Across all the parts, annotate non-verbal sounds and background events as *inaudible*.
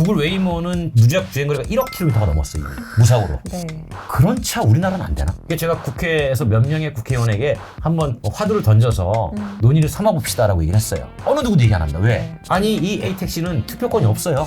구글 웨이모는 누적 주행 거리가 1억 킬로미터가 넘었어요. 무사고로. 네. 그런 차 우리나라는 안 되나? 이게 제가 국회에서 몇 명의 국회의원에게 한번 화두를 던져서 음. 논의를 삼아봅시다라고 얘기를 했어요. 어느 누구도 얘기 안 합니다. 왜? 네. 아니 이 A택시는 투표권이 없어요.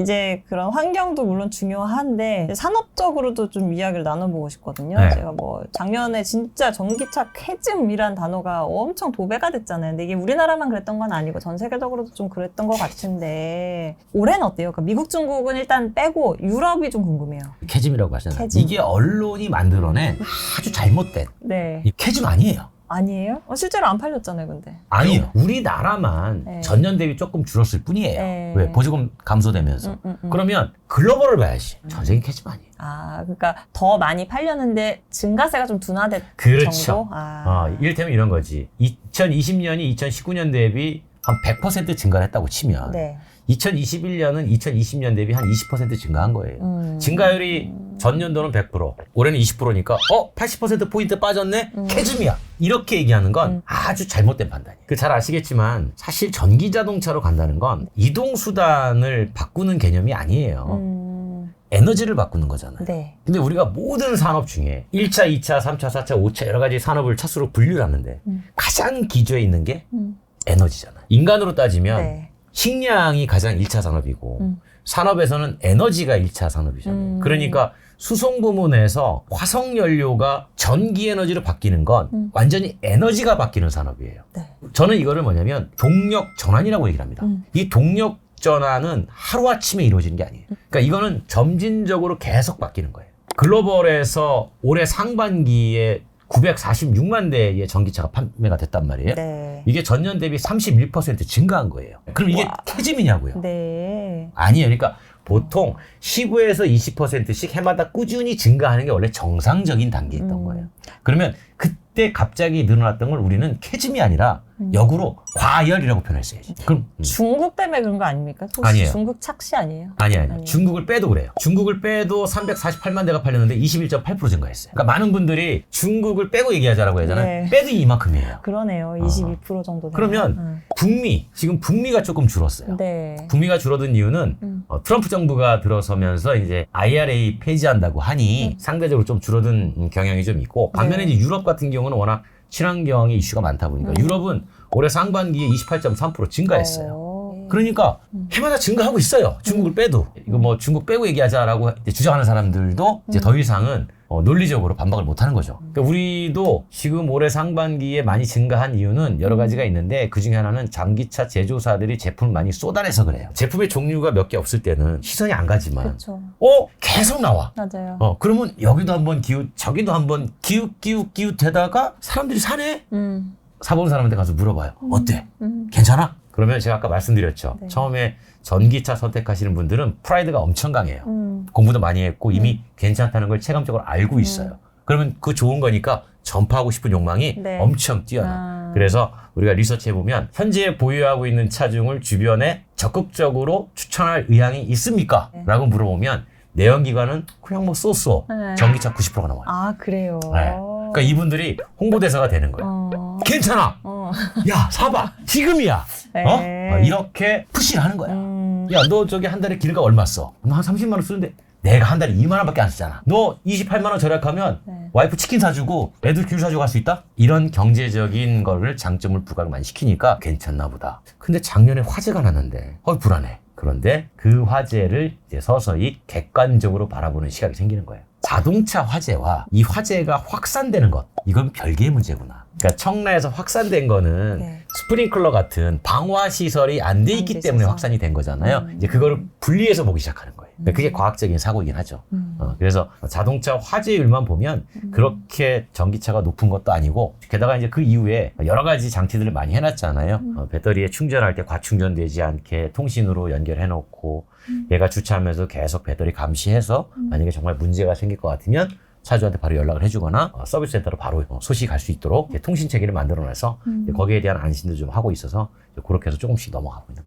이제 그런 환경도 물론 중요한데 산업적으로도 좀 이야기를 나눠보고 싶거든요. 네. 제가 뭐 작년에 진짜 전기차 쾌즘이란 단어가 엄청 도배가 됐잖아요. 근데 이게 우리나라만 그랬던 건 아니고 전 세계적으로도 좀 그랬던 것 같은데 올해는 어때요? 그러니까 미국, 중국은 일단 빼고 유럽이 좀 궁금해요. 캐즘이라고 하잖아요. 캐즘. 이게 언론이 만들어낸 아주 잘못된 네. 이 캐즘 아니에요. 아니에요? 어, 실제로 안 팔렸잖아요, 근데. 아니에요. 우리나라만 네. 전년 대비 조금 줄었을 뿐이에요. 네. 왜? 보조금 감소되면서. 음, 음, 음. 그러면 글로벌을 봐야지. 전 세계 캐즘 아니에요. 아, 그러니까 더 많이 팔렸는데 증가세가 좀 둔화됐 그렇죠. 정도? 아. 어, 이를테면 이런 거지. 2020년이 2019년 대비 한 100% 증가를 했다고 치면 네. 2021년은 2020년 대비 한 20% 증가한 거예요. 음. 증가율이 전년도는 100%, 올해는 20%니까 어 80% 포인트 빠졌네. 음. 캐즘이야. 이렇게 얘기하는 건 음. 아주 잘못된 판단이에요. 그 잘 아시겠지만 사실 전기 자동차로 간다는 건 이동 수단을 바꾸는 개념이 아니에요. 음. 에너지를 바꾸는 거잖아요. 네. 근데 우리가 모든 산업 중에 1차, 2차, 3차, 4차, 5차 여러 가지 산업을 차수로 분류를 하는데 음. 가장 기저에 있는 게 음. 에너지잖아요. 인간으로 따지면 네. 식량이 가장 1차 산업이고 음. 산업에서는 에너지가 1차 산업이잖아요. 음. 그러니까 수송 부문에서 화석 연료가 전기 에너지로 바뀌는 건 음. 완전히 에너지가 바뀌는 산업이에요. 네. 저는 이거를 뭐냐면 동력 전환이라고 얘기를 합니다. 음. 이 동력 전환은 하루아침에 이루어지는 게 아니에요. 그러니까 이거는 점진적으로 계속 바뀌는 거예요. 글로벌에서 올해 상반기에 946만 대의 전기차가 판매가 됐단 말이에요. 네. 이게 전년 대비 31% 증가한 거예요. 그럼 이게 와. 캐즘이냐고요? 네. 아니에요. 그러니까 보통 15에서 20%씩 해마다 꾸준히 증가하는 게 원래 정상적인 단계에 있던 음. 거예요. 그러면 그때 갑자기 늘어났던 걸 우리는 캐즘이 아니라 음. 역으로 과열이라고 표현했어야지. 그럼 음. 중국 때문에 그런 거 아닙니까? 혹시 아니에요. 중국 착시 아니에요? 아니 아니 아니에요. 중국을 빼도 그래요. 중국을 빼도 348만 대가 팔렸는데 21.8% 증가했어요. 그러니까 많은 분들이 중국을 빼고 얘기하자라고 하잖아요. 네. 빼도 이만큼이에요. 그러네요. 아. 22% 정도. 되네요. 그러면 북미 지금 북미가 조금 줄었어요. 음. 네. 북미가 줄어든 이유는 음. 어, 트럼프 정부가 들어서면서 이제 IRA 폐지한다고 하니 음. 상대적으로 좀 줄어든 음, 경향이 좀 있고 반면에 네. 이제 유럽 같은 경우는 워낙 친환경의 이슈가 많다 보니까 음. 유럽은 올해 상반기에 28.3% 증가했어요. 어. 그러니까 음. 해마다 증가하고 있어요. 중국을 빼도 이거 뭐 중국 빼고 얘기하자라고 이제 주장하는 사람들도 이제 음. 더 이상은 어, 논리적으로 반박을 못하는 거죠. 그러니까 우리도 지금 올해 상반기에 많이 증가한 이유는 여러 가지가 있는데 그 중에 하나는 전기차 제조사들이 제품을 많이 쏟아내서 그래요. 제품의 종류가 몇 개 없을 때는 시선이 안 가지만 그렇죠. 어 계속 나와. 맞아요. 어 그러면 여기도 한번 기웃 저기도 한번 기웃 기웃 기웃 되다가 사람들이 사네. 음. 사본 사람한테 가서 물어봐요. 어때? 음. 괜찮아? 그러면 제가 아까 말씀드렸죠. 네. 처음에 전기차 선택하시는 분들은 프라이드가 엄청 강해요. 음. 공부도 많이 했고 이미 괜찮다는 걸 체감적으로 알고 있어요. 그러면 그 좋은 거니까 전파하고 싶은 욕망이 네. 엄청 뛰어나. 아. 그래서 우리가 리서치해 보면 현재 보유하고 있는 차 중을 주변에 적극적으로 추천할 의향이 있습니까? 네. 라고 물어보면 내연기관은 그냥 뭐 쏘쏘 네. 전기차 90%가 나와요. 아 그래요. 네. 그러니까 이분들이 홍보대사가 되는 거예요. 어. 괜찮아. 어. 야 사봐. 지금이야. 네. 어? 어, 이렇게 푸시를 하는 거야. 음. 야, 너 저기 한 달에 길가 얼마 써? 나한 30만 원 쓰는데 내가 한 달에 2만 원밖에 안 쓰잖아. 너 28만 원 절약하면 네. 와이프 치킨 사주고 애들 귤 사주고 갈수 있다? 이런 경제적인 거를 장점을 부각을 많이 시키니까 괜찮나 보다. 근데 작년에 화재가 났는데 어 불안해. 그런데 그 화재를 이제 서서히 객관적으로 바라보는 시각이 생기는 거예요. 자동차 화재와 이 화재가 확산되는 것 이건 별개의 문제구나. 그러니까 청라에서 확산된 거는 네. 스프링클러 같은 방화 시설이 안돼안 있기 돼 때문에. 확산이 된 거잖아요. 음. 이제 그거를 분리해서 보기 시작하는 거예요. 그러니까 그게 음. 과학적인 사고이긴 하죠. 음. 어, 그래서 자동차 화재율만 보면 그렇게 전기차가 높은 것도 아니고 게다가 이제 그 이후에 여러 가지 장치들을 많이 해놨잖아요. 음. 어, 배터리에 충전할 때 과충전되지 않게 통신으로 연결해놓고 음. 얘가 주차하면서 계속 배터리 감시해서 만약에 정말 문제가 생길 것 같으면 차주한테 바로 연락을 해주거나 어, 서비스 센터로 바로 어, 소식이 갈 수 있도록 통신 체계를 만들어내서 음. 거기에 대한 안심도 좀 하고 있어서 그렇게 해서 조금씩 넘어가고 있는.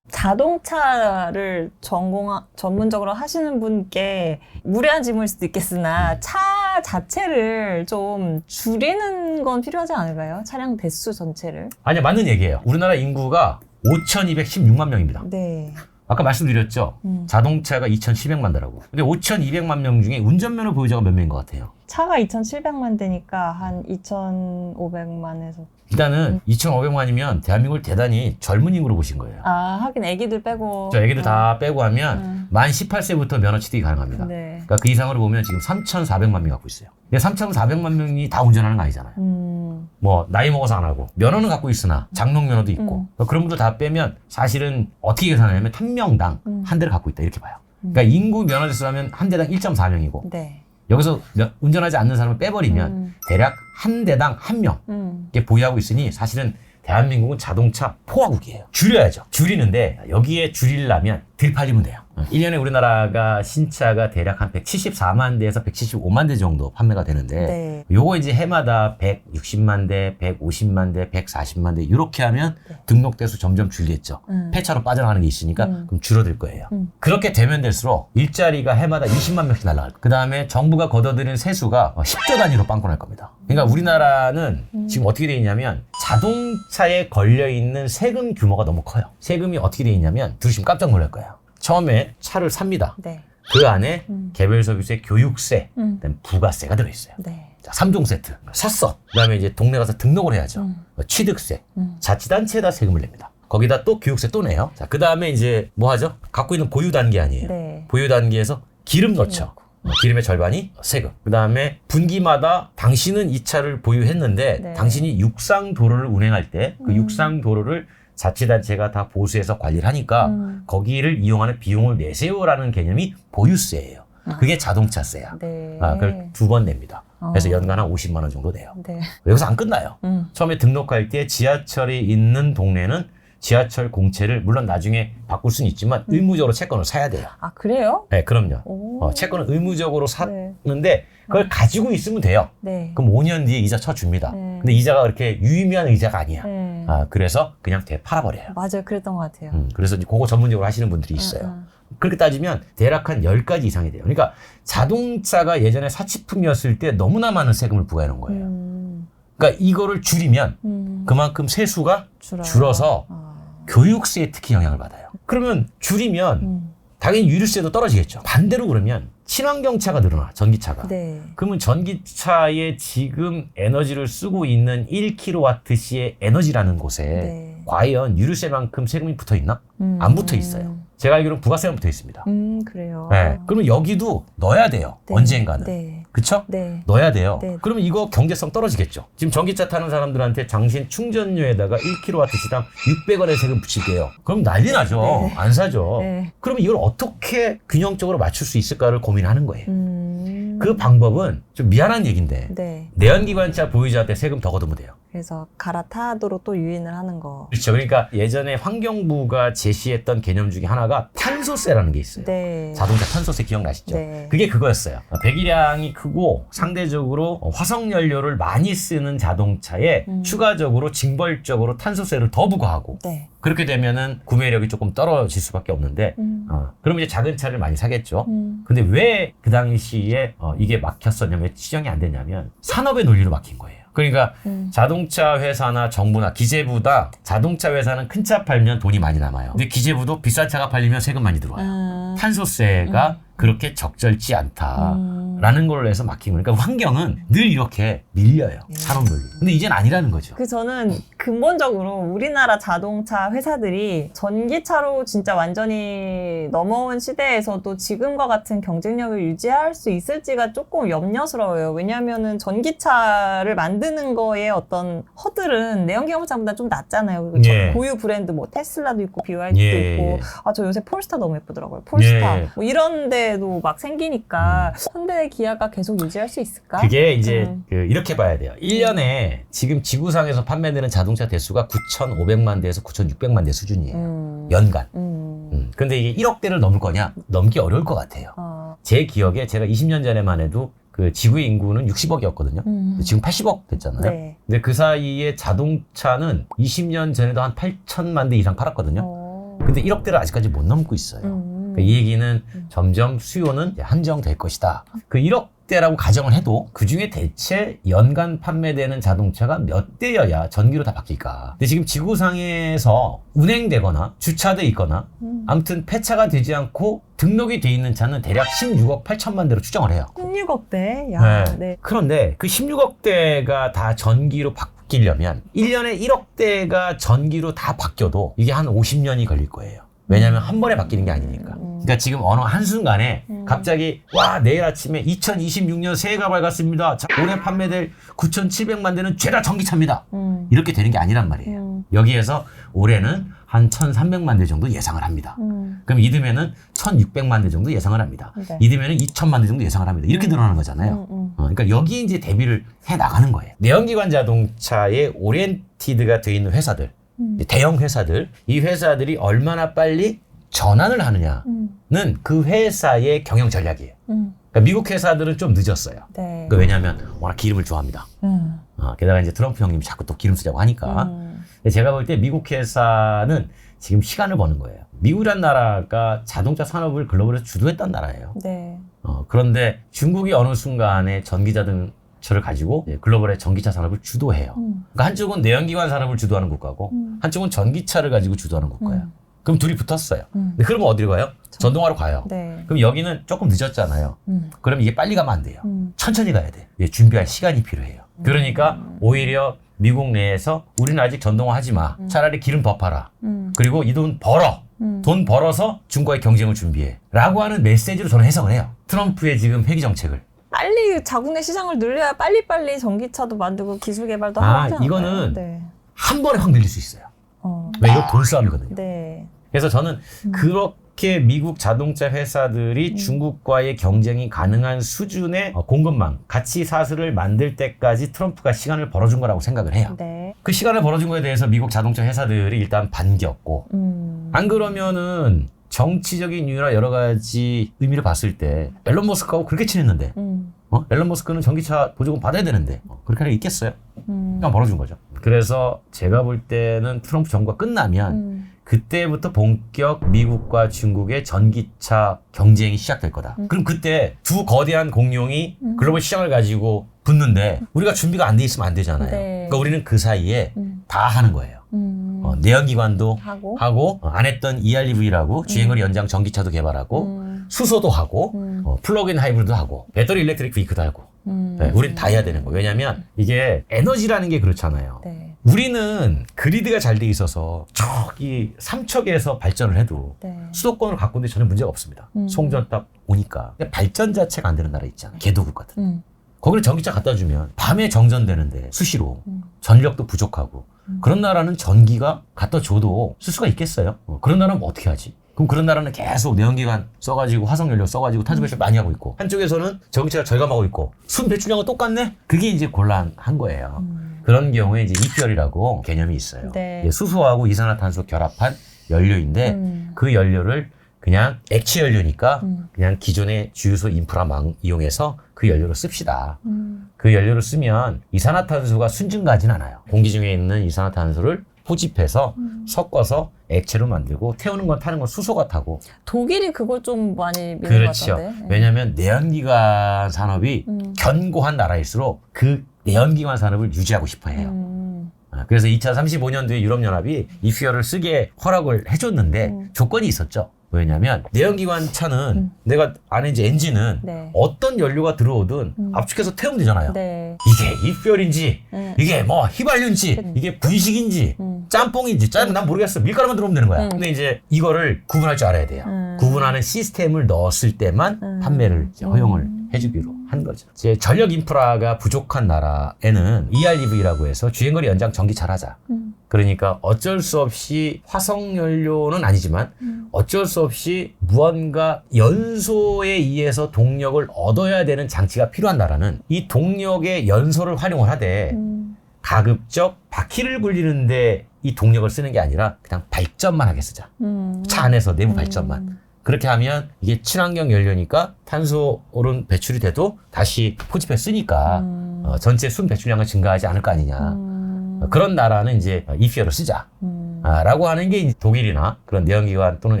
자동차를 전공 전문적으로 하시는 분께 무례한 질문일 수도 있겠으나 차 자체를 좀 줄이는 건 필요하지 않을까요? 차량 대수 전체를. 아니야, 맞는 얘기예요. 우리나라 인구가 5,216만 명입니다. 네. 아까 말씀드렸죠. 음. 자동차가 2,700만 대라고. 근데 5,200만 명 중에 운전면허 보유자가 몇 명인 것 같아요? 차가 2,700만 대니까 한 2,500만에서. 일단은 2,500만이면 대한민국을 대단히 젊은 인구로 보신 거예요. 아, 하긴 애기들 빼고. 저 애기들 다 빼고 하면 음. 만 18세부터 면허 취득이 가능합니다. 네. 그러니까 그 이상으로 보면 지금 3,400만 명이 갖고 있어요. 근데 3,400만 명이 다 운전하는 거 아니잖아요. 음. 뭐 나이 먹어서 안 하고 면허는 갖고 있으나 장롱 면허도 있고 음. 그런 분들 다 빼면 사실은 어떻게 계산하냐면 한 명당 음. 한 대를 갖고 있다 이렇게 봐요. 그러니까 인구 면허 대수 하면 한 대당 1.4명이고 네. 여기서 면- 운전하지 않는 사람을 빼버리면 음. 대략 한 대당 한명 음. 이렇게 보유하고 있으니 사실은 대한민국은 자동차 포화국이에요. 줄여야죠. 줄이는데 여기에 줄이려면 덜 팔리면 돼요. 1년에 우리나라가 신차가 대략 한 174만 대에서 175만 대 정도 판매가 되는데 네. 요거 이제 해마다 160만 대, 150만 대, 140만 대 이렇게 하면 네. 등록 대수 점점 줄겠죠. 음. 폐차로 빠져나가는 게 있으니까 음. 그럼 줄어들 거예요. 음. 그렇게 되면 될수록 일자리가 해마다 20만 명씩 날라갈 거예요. 그 다음에 정부가 걷어들이는 세수가 10조 단위로 빵꾸날 겁니다. 그러니까 우리나라는 음. 지금 어떻게 돼 있냐면 자동차에 걸려 있는 세금 규모가 너무 커요. 세금이 어떻게 돼 있냐면 들으시면 깜짝 놀랄 거예요. 처음에 차를 삽니다. 네. 그 안에 음. 개별 서비스의 교육세, 음. 그다음에 부가세가 들어있어요. 네. 자, 3종 세트. 샀어. 그 다음에 이제 동네 가서 등록을 해야죠. 음. 뭐 취득세. 음. 자치단체에다 세금을 냅니다. 거기다 또 교육세 또 내요. 자, 그 다음에 이제 뭐 하죠? 갖고 있는 보유 단계 아니에요. 네. 보유 단계에서 기름 넣죠. 어, 기름의 절반이 세금. 그 다음에 분기마다 당신은 이 차를 보유했는데 네. 당신이 육상 도로를 운행할 때그 음. 육상 도로를 자치단체가 다 보수해서 관리를 하니까 음. 거기를 이용하는 비용을 내세요라는 개념이 보유세예요. 그게 자동차세야. 네. 아, 그걸 두 번 냅니다. 그래서 어. 연간 한 50만 원 정도 돼요. 네. 여기서 안 끝나요. 음. 처음에 등록할 때 지하철이 있는 동네는 지하철 공채를 물론 나중에 바꿀 수는 있지만 음. 의무적으로 채권을 사야 돼요. 아, 그래요? 네, 그럼요. 오. 어, 채권은 의무적으로 네. 사는데 그걸 가지고 있으면 돼요. 네. 그럼 5년 뒤에 이자 쳐줍니다. 네. 근데 이자가 그렇게 유의미한 의자가 아니야. 네. 아, 그래서 그냥 대 팔아버려요. 맞아요. 그랬던 것 같아요. 음, 그래서 이제 그거 전문적으로 하시는 분들이 있어요. 음, 그렇게 따지면 대략 한 10가지 이상이 돼요. 그러니까 자동차가 예전에 사치품이었을 때 너무나 많은 세금을 부과해 놓은 음. 거예요. 음. 그러니까 이거를 줄이면 음. 그만큼 세수가 줄어요. 줄어서 아. 교육세에 특히 영향을 받아요. 그러면 줄이면 음. 당연히 유류세도 떨어지겠죠. 반대로 그러면 친환경차가 늘어나, 전기차가. 네. 그러면 전기차에 지금 에너지를 쓰고 있는 1kWh의 에너지라는 곳에 네. 과연 유류세만큼 세금이 붙어 있나? 음. 안 붙어 있어요. 제가 알기로는 부가세만 붙어 있습니다. 음, 그래요. 네. 그러면 여기도 넣어야 돼요. 네. 언젠가는. 네. 그쵸? 네. 넣어야 돼요. 네. 그러면 이거 경제성 떨어지겠죠. 지금 전기차 타는 사람들한테 당신 충전료에다가 1kWh당 600원의 세금 붙일게요. 그럼 난리 나죠. 네. 안 사죠. 네. 그러면 이걸 어떻게 균형적으로 맞출 수 있을까를 고민하는 거예요. 음. 그 방법은 좀 미안한 얘기인데 네. 내연기관차 보유자한테 세금 더 걷으면 돼요. 그래서 갈아타도록 또 유인을 하는 거. 그렇죠. 그러니까 예전에 환경부가 제시했던 개념 중에 하나가 탄소세라는 게 있어요. 네. 자동차 탄소세 기억나시죠? 네. 그게 그거였어요. 배기량이 크고 상대적으로 화석 연료를 많이 쓰는 자동차에 음. 추가적으로 징벌적으로 탄소세를 더 부과하고 네. 그렇게 되면은 구매력이 조금 떨어질 수밖에 없는데 음. 어, 그럼 이제 작은 차를 많이 사겠죠. 음. 근데 왜 그 당시에 어, 이게 막혔었냐면 시정이 안 됐냐면 산업의 논리로 막힌 거예요. 그러니까 음. 자동차 회사나 정부나 기재부다 자동차 회사는 큰 차 팔면 돈이 많이 남아요. 근데 기재부도 비싼 차가 팔리면 세금 많이 들어와요. 음. 탄소세가 그렇게 적절치 않다. 음. 라는 걸로 해서 막힌 거니까 환경은 늘 이렇게 밀려요. 네. 산업 논리. 근데 이젠 아니라는 거죠. 그 저는 근본적으로 우리나라 자동차 회사들이 전기차로 진짜 완전히 넘어온 시대에서도 지금과 같은 경쟁력을 유지할 수 있을지가 조금 염려스러워요. 왜냐하면은 전기차를 만드는 거에 어떤 허들은 내연기관차보다 좀 낮잖아요. 그리고 예. 고유 브랜드 뭐 테슬라도 있고 BYD도 예. 있고 아 저 요새 폴스타 너무 예쁘더라고요. 폴스타 예. 뭐 이런 데도 막 생기니까 현대 기아가 계속 유지할 수 있을까? 그게 이제 음. 그 이렇게 봐야 돼요. 1년에 지금 지구상에서 판매되는 자동차 대수가 9,500만 대에서 9,600만 대 수준이에요. 음. 연간. 음. 음. 근데 이게 1억 대를 넘을 거냐? 넘기 어려울 것 같아요. 어. 제 기억에 제가 20년 전에만 해도 그 지구의 인구는 60억이었거든요. 음. 지금 80억 됐잖아요. 네. 근데 그 사이에 자동차는 20년 전에도 한 8천만 대 이상 팔았거든요. 어. 근데 1억 대를 아직까지 못 넘고 있어요. 음. 그러니까 이 얘기는 점점 수요는 한정될 것이다. 그 1억 대라고 가정을 해도 그 중에 대체 연간 판매되는 자동차가 몇 대여야 전기로 다 바뀔까? 근데 지금 지구상에서 운행되거나 주차돼 있거나 음. 아무튼 폐차가 되지 않고 등록이 돼 있는 차는 대략 16억 8천만 대로 추정을 해요. 16억 대. 야, 네. 네. 그런데 그 16억 대가 다 전기로 바뀌려면 1년에 1억 대가 전기로 다 바뀌어도 이게 한 50년이 걸릴 거예요. 왜냐하면 한 번에 바뀌는 게 아니니까. 그러니까 지금 어느 한순간에 갑자기 와 내일 아침에 2026년 새해가 밝았습니다. 자, 올해 판매될 9,700만 대는 죄다 전기차입니다. 음. 이렇게 되는 게 아니란 말이에요. 음. 여기에서 올해는 한 1,300만 대 정도 예상을 합니다. 음. 그럼 이듬해는 1,600만 대 정도 예상을 합니다. 네. 이듬해는 2천만 대 정도 예상을 합니다. 이렇게 늘어나는 거잖아요. 음, 음. 어, 그러니까 여기 이제 대비를 해 나가는 거예요. 내연기관 자동차에 오리엔티드가 돼 있는 회사들, 음. 대형 회사들, 이 회사들이 얼마나 빨리 전환을 하느냐는 음. 그 회사의 경영 전략이에요. 음. 그러니까 미국 회사들은 좀 늦었어요. 네. 그러니까 왜냐하면 워낙 기름을 좋아합니다. 음. 어, 게다가 이제 트럼프 형님이 자꾸 또 기름 쓰자고 하니까. 음. 제가 볼 때 미국 회사는 지금 시간을 버는 거예요. 미국이란 나라가 자동차 산업을 글로벌에서 주도했던 나라예요. 네. 어, 그런데 중국이 어느 순간에 전기 자동 차를 가지고 이제 글로벌의 전기차 산업을 주도해요. 음. 그러니까 한쪽은 내연기관 산업을 주도하는 국가고 음. 한쪽은 전기차를 가지고 주도하는 국가예요. 음. 그럼 둘이 붙었어요. 음. 근데 그러면 어디로 가요? 전동화로 가요. 네. 그럼 여기는 조금 늦었잖아요. 음. 그럼 이게 빨리 가면 안 돼요. 음. 천천히 가야 돼. 이게 준비할 시간이 필요해요. 그러니까 오히려 미국 내에서 우리는 아직 전동화 하지 마. 차라리 기름 더 팔아. 음. 그리고 이 돈 벌어. 음. 돈 벌어서 중국과의 경쟁을 준비해. 라고 하는 메시지로 저는 해석을 해요. 트럼프의 지금 회기 정책을. 빨리 자국 내 시장을 늘려야 빨리빨리 전기차도 만들고 기술 개발도 아, 하고 않을까요? 이거는 네. 한 번에 확 늘릴 수 있어요. 어. 왜 이거 돈 싸움이거든요. 네. 그래서 저는 그렇게 미국 자동차 회사들이 중국과의 경쟁이 가능한 수준의 어, 공급망, 가치 사슬을 만들 때까지 트럼프가 시간을 벌어준 거라고 생각을 해요. 네. 그 시간을 벌어준 거에 대해서 미국 자동차 회사들이 일단 반겼고, 음. 안 그러면은 정치적인 이유나 여러 가지 의미를 봤을 때 앨런 머스크하고 그렇게 친했는데, 음. 어? 앨런 머스크는 전기차 보조금 받아야 되는데 어, 그렇게 하려 있겠어요? 음. 그냥 벌어준 거죠. 그래서 제가 볼 때는 트럼프 정부가 끝나면 음. 그때부터 본격 미국과 중국의 전기차 경쟁이 시작될 거다. 음. 그럼 그때 두 거대한 공룡이 글로벌 시장을 가지고 붙는데 우리가 준비가 안 돼 있으면 안 되잖아요. 네. 그러니까 우리는 그 사이에 음. 다 하는 거예요. 음. 어, 내연기관도 하고. 하고 어, 안 했던 EREV라고 주행거리 연장 전기차도 개발하고 음. 수소도 하고 음. 어, 플러그인 하이브리드도 하고 배터리 일렉트릭 비크도 하고 음. 네, 우린 다 해야 되는 거예요. 왜냐하면 이게 에너지라는 게 그렇잖아요. 네. 우리는 그리드가 잘 돼 있어서 저기 삼척에서 발전을 해도 네. 수도권을 갖고 있는데 전혀 문제가 없습니다. 음. 송전 딱 오니까 근데 발전 자체가 안 되는 나라 있잖아요. 개도국 같은. 음. 거기를 전기차 갖다 주면 밤에 정전되는데 수시로 음. 전력도 부족하고 음. 그런 나라는 전기가 갖다 줘도 쓸 수가 있겠어요? 어, 그런 나라는 뭐 어떻게 하지? 그럼 그런 나라는 계속 내연기관 써가지고 화석연료 써가지고 탄소 배출 많이 하고 있고 한쪽에서는 전기차가 절감하고 있고 순 배출량은 똑같네? 그게 이제 곤란한 거예요. 음. 그런 경우에 이제 이퓨얼이라고 개념이 있어요. 네. 수소하고 이산화탄소 결합한 연료인데 음. 그 연료를 그냥 액체 연료니까 음. 그냥 기존의 주유소 인프라망 이용해서 그 연료를 씁시다. 음. 그 연료를 쓰면 이산화탄소가 순증가진 않아요. 공기 중에 있는 이산화탄소를 포집해서 음. 섞어서 액체로 만들고 태우는 건 타는 건 수소가 타고 독일이 그걸 좀 많이 것 그렇죠. 네. 왜냐하면 내연기관 산업이 음. 견고한 나라일수록 그 내연기관 산업을 유지하고 싶어해요. 음. 아, 그래서 2035년도에 유럽연합이 이 퓨어를 쓰게 허락을 해줬는데 음. 조건이 있었죠. 왜냐하면 내연기관 차는 음. 내가 안에 이제 엔진은 네. 어떤 연료가 들어오든 음. 압축해서 태우면 되잖아요. 네. 이게 이퓨얼인지 음. 이게 뭐 휘발유인지 음. 이게 분식인지 음. 짬뽕인지 짬난 모르겠어 밀가루만 들어오면 되는 거야. 음. 근데 이제 이거를 구분할 줄 알아야 돼요. 음. 구분하는 시스템을 넣었을 때만 음. 판매를 이제 허용을 음. 해주기로 한 거죠. 이제 전력 인프라가 부족한 나라에는 EREV라고 해서 주행거리 연장 전기차를 하자. 음. 그러니까 어쩔 수 없이 화석 연료는 아니지만 음. 어쩔 수 없이 무언가 연소에 의해서 동력을 얻어야 되는 장치가 필요한 나라는 이 동력의 연소를 활용을 하되 음. 가급적 바퀴를 굴리는데 이 동력을 쓰는 게 아니라 그냥 발전만 하게 쓰자. 음. 차 안에서 내부 발전만. 음. 그렇게 하면 이게 친환경 연료니까 탄소오른 배출이 돼도 다시 포집해 쓰니까 음. 어, 전체 순 배출량은 증가하지 않을 거 아니냐. 음. 어, 그런 나라는 이제 이피어를 쓰자. 음. 아, 라고 하는 게 독일이나 그런 내연기관 또는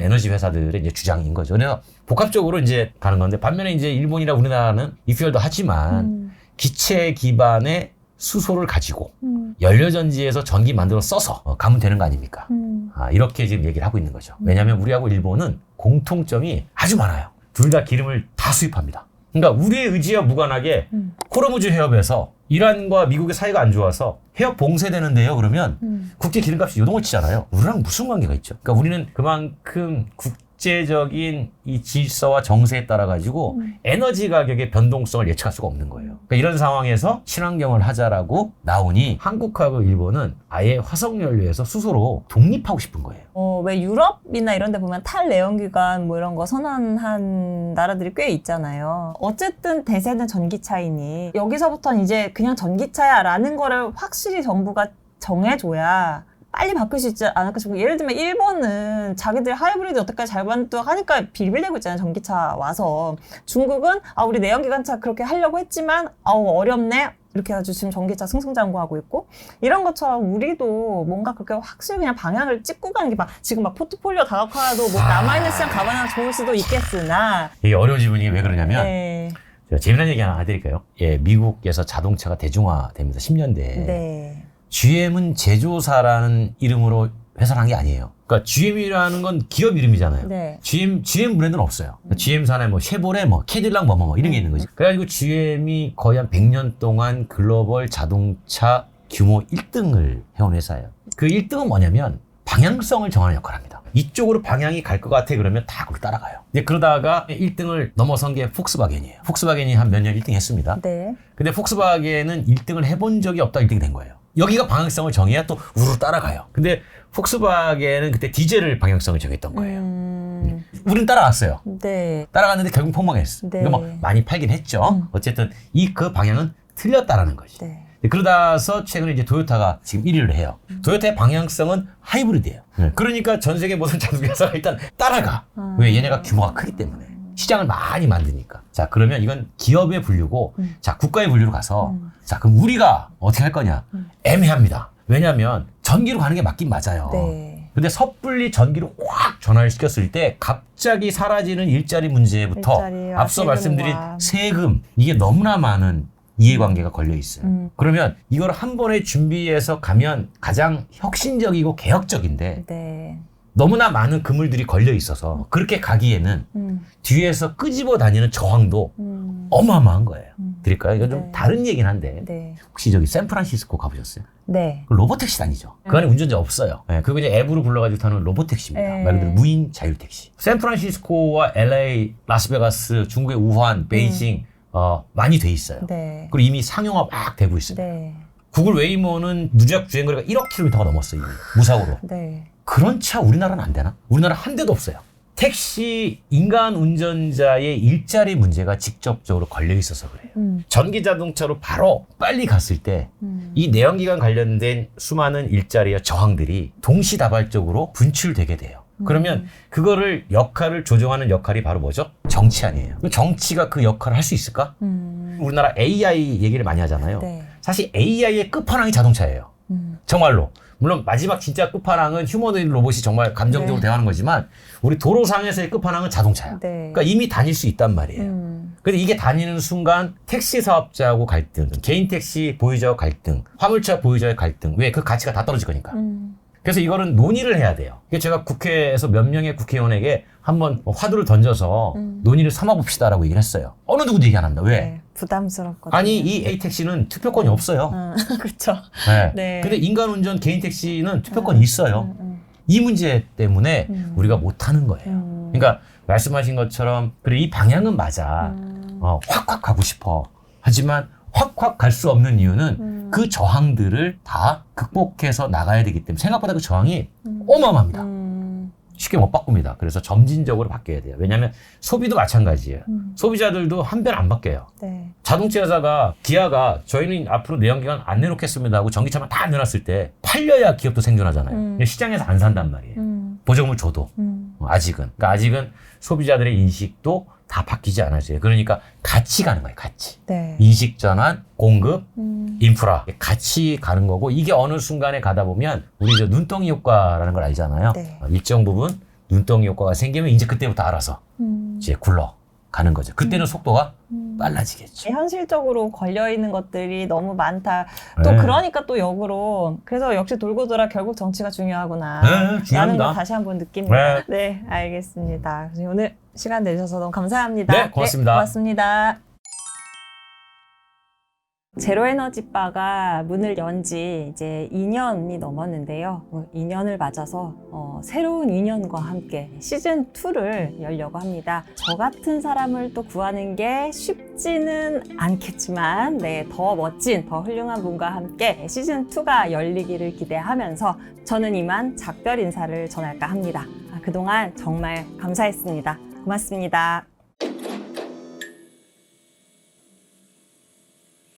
에너지 회사들의 이제 주장인 거죠. 그래서 복합적으로 이제 가는 건데 반면에 이제 일본이나 우리나라는 이퓨얼도 하지만 음. 기체 기반의 수소를 가지고 음. 연료전지에서 전기 만들어 써서 어, 가면 되는 거 아닙니까? 음. 아, 이렇게 지금 얘기를 하고 있는 거죠. 왜냐하면 우리하고 일본은 공통점이 아주 많아요. 둘 다 기름을 다 수입합니다. 그러니까 우리의 의지와 무관하게 음. 코르무즈 해협에서 이란과 미국의 사이가 안 좋아서 해협 봉쇄되는데요. 그러면 음. 국제 기름값이 요동을 치잖아요. 우리랑 무슨 관계가 있죠? 그러니까 우리는 그만큼 국 제적인 이 질서와 정세에 따라 가지고 음. 에너지 가격의 변동성을 예측할 수가 없는 거예요. 그러니까 이런 상황에서 친환경을 하자라고 나오니 한국하고 일본은 아예 화석 연료에서 수소로 독립하고 싶은 거예요. 어, 왜 유럽이나 이런 데 보면 탈내연기관 뭐 이런 거 선언한 나라들이 꽤 있잖아요. 어쨌든 대세는 전기차이니 여기서부터는 이제 그냥 전기차야 라는 거를 확실히 정부가 정해줘야 빨리 바꿀 수 있지 않을까 싶고 예를 들면 일본은 자기들 하이브리드 어떻게 잘 만도 하니까 빌빌대고 있잖아요 전기차 와서. 중국은 아 우리 내연기관차 그렇게 하려고 했지만 아우 어렵네. 이렇게 해가지고 지금 전기차 승승장구하고 있고. 이런 것처럼 우리도 뭔가 그렇게 확실히 그냥 방향을 찍고 가는 게 막 지금 막 포트폴리오 다각화도 뭐 남아있는 시장 가봐야 좋을 수도 있겠으나. 이게 어려운 질문이 왜 그러냐면 네, 제가 재미난 얘기 하나 해드릴까요? 예, 미국에서 자동차가 대중화됩니다. 10년대에. 네, GM은 제조사라는 이름으로 회사를 한게 아니에요. 그러니까 GM이라는 건 기업 이름이잖아요. 네, GM, GM 브랜드는 없어요. GM사나 뭐 쉐보레, 뭐 캐딜락 뭐뭐 뭐 이런 게 있는 거지. 그래가지고 GM이 거의 한 100년 동안 글로벌 자동차 규모 1등을 해온 회사예요. 그 1등은 뭐냐면 방향성을 정하는 역할을 합니다. 이쪽으로 방향이 갈 것 같아 그러면 다 거기 따라가요. 이제 그러다가 1등을 넘어선 게 폭스바겐이에요. 폭스바겐이 한 몇 년 1등 했습니다. 네, 근데 폭스바겐은 1등을 해본 적이 없다 1등이 된 거예요. 여기가 방향성을 정해야 또 우르르 따라가요. 근데 폭스바겐은 그때 디젤을 방향성을 정했던 거예요. 음, 우린 따라왔어요. 네, 따라갔는데 결국 폭망했어. 네. 이거 뭐 많이 팔긴 했죠. 음. 어쨌든 이 그 방향은 틀렸다라는 거지. 네, 그러다서 최근에 이제 도요타가 지금 1위를 해요. 음. 도요타의 방향성은 하이브리드예요. 그러니까 전 세계 모든 자동차 회사가 일단 따라가. 음. 왜 얘네가 규모가 크기 때문에. 시장을 많이 만드니까. 자, 그러면 이건 기업의 분류고, 음. 자, 국가의 분류로 가서, 음. 자, 그럼 우리가 어떻게 할 거냐? 음. 애매합니다. 왜냐하면 전기로 가는 게 맞긴 맞아요. 네, 근데 섣불리 전기로 확 전환을 시켰을 때 갑자기 사라지는 일자리 문제부터 일자리와 앞서 세금과. 말씀드린 세금 이게 너무나 많은 이해관계가 걸려 있어요. 음. 그러면 이걸 한 번에 준비해서 가면 가장 혁신적이고 개혁적인데 네, 너무나 많은 그물들이 걸려 있어서 그렇게 가기에는 음, 뒤에서 끄집어 다니는 저항도 음, 어마어마한 거예요. 음. 드릴까요? 이건 좀 네. 다른 얘기긴 한데 네, 혹시 저기 샌프란시스코 가보셨어요? 네, 그 로보택시 다니죠. 그 안에 운전자 없어요. 네, 그거 이제 앱으로 불러가지고 타는 로보택시입니다. 네. 말 그대로 무인 자율택시. 샌프란시스코와 LA, 라스베가스, 중국의 우한, 베이징 어, 많이 돼 있어요. 네, 그리고 이미 상용화 막 되고 있어요. 네, 구글 웨이모는 누적 주행거리가 1억 킬로미터가 넘었어요. 무사고로. 네, 그런 차 우리나라는 안 되나? 우리나라 한 대도 없어요. 택시 인간 운전자의 일자리 문제가 직접적으로 걸려 있어서 그래요. 음, 전기 자동차로 바로 빨리 갔을 때 음, 이 내연기관 관련된 수많은 일자리와 저항들이 동시다발적으로 분출되게 돼요. 그러면 그거를 역할을 조정하는 역할이 바로 뭐죠? 정치 아니에요. 정치가 그 역할을 할 수 있을까? 음, 우리나라 AI 얘기를 많이 하잖아요. 네, 사실 AI의 끝판왕이 자동차예요. 음, 정말로. 물론 마지막 진짜 끝판왕은 휴머노이드 로봇이 정말 감정적으로 네. 대하는 거지만 우리 도로상에서의 끝판왕은 자동차야. 네, 그러니까 이미 다닐 수 있단 말이에요. 음, 근데 이게 다니는 순간 택시 사업자하고 갈등, 개인 택시 보유자와 갈등, 화물차 보유자의 갈등. 왜? 그 가치가 다 떨어질 거니까. 음, 그래서 이거는 논의를 해야 돼요. 제가 국회에서 몇 명의 국회의원에게 한번 화두를 던져서 음. 논의를 삼아봅시다라고 얘기를 했어요. 어느 누구도 얘기 안 합니다. 왜? 네, 부담스럽거든요. 아니 이 A 택시는 투표권이 없어요. 음, *laughs* 그렇죠. 네. 네. 근데 인간 운전 개인 택시는 투표권이 있어요. 음, 이 문제 때문에 음. 우리가 못 하는 거예요. 음, 그러니까 말씀하신 것처럼 그래 이 방향은 맞아. 음, 어, 확확 가고 싶어. 하지만 확확 갈 수 없는 이유는 음. 그 저항들을 다 극복해서 나가야 되기 때문에 생각보다 그 저항이 음. 어마어마합니다. 음, 쉽게 못 바꿉니다. 그래서 점진적으로 바뀌어야 돼요. 왜냐하면 소비도 마찬가지예요. 음, 소비자들도 한별안 바뀌어요. 네, 자동차 회사가 기아가 저희는 앞으로 내연기관 안 내놓겠습니다 하고 전기차만 다 내놨을 때 팔려야 기업도 생존하잖아요. 음. 근데 시장에서 안 산단 말이에요. 음, 보조금을 줘도 음, 어, 아직은. 그러니까 아직은 소비자들의 인식도 다 바뀌지 않았어요. 그러니까 같이 가는 거예요. 같이. 네. 인식 전환, 공급, 음. 인프라 같이 가는 거고 이게 어느 순간에 가다 보면 우리 저 눈덩이 효과라는 걸 알잖아요. 네. 어, 일정 부분 눈덩이 효과가 생기면 이제 그때부터 알아서 음. 이제 굴러 가는 거죠. 그때는 속도가 음. 빨라지겠죠. 현실적으로 걸려 있는 것들이 너무 많다. 또 네. 그러니까 또 역으로 그래서 역시 돌고 돌아 결국 정치가 중요하구나. 네, 라는 중요합니다. 걸 다시 한번 느낍니다. 네, 알겠습니다. 그래서 오늘 시간 내주셔서 너무 감사합니다. 네, 고맙습니다. 고맙습니다. 제로에너지 바가 문을 연 지 이제 2년이 넘었는데요. 2년을 맞아서 어, 새로운 2년과 함께 시즌 2를 열려고 합니다. 저 같은 사람을 또 구하는 게 쉽지는 않겠지만, 네, 더 멋진, 더 훌륭한 분과 함께 시즌 2가 열리기를 기대하면서 저는 이만 작별 인사를 전할까 합니다. 아, 그동안 정말 감사했습니다. 고맙습니다.